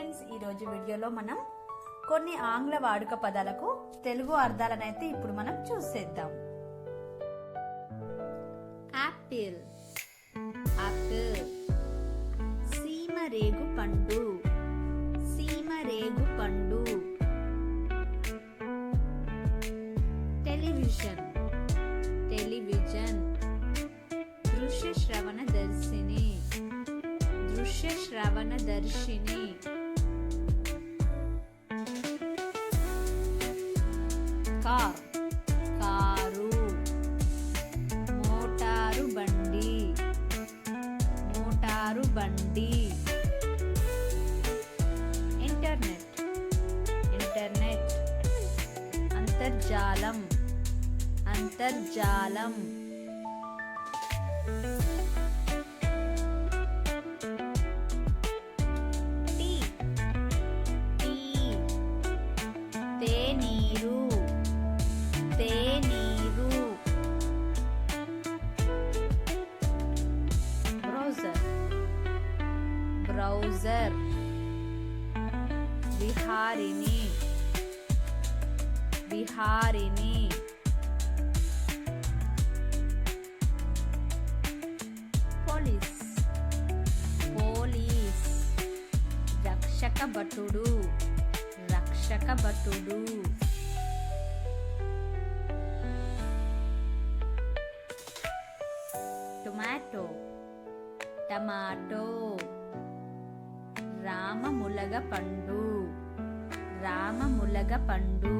Friends ఈరోజు వీడియోలో మనం కొన్ని ఆంగ్ల వాడుక పదాలకు తెలుగు అర్థాలనైతే ఇప్పుడు మనం చూసేద్దాం. యాపిల్. యాపిల్. సీమరేగు పండు. సీమరేగు పండు. టెలివిజన్. టెలివిజన్. దృశ్య శ్రవణ దర్శిని. దృశ్య శ్రవణ దర్శిని. కార్. కారు. మోటారు బండి. మోటారు బండి. ఇంటర్నెట్. ఇంటర్నెట్. అంతర్జాలం. అంతర్జాలం. బ్రౌజర్ విహారిణి విహారిణి పోలీస్ పోలీస్ రక్షక భటుడు రక్షక భటుడు టొమాటో టమాటో రామములగ పండు రామములగ పండు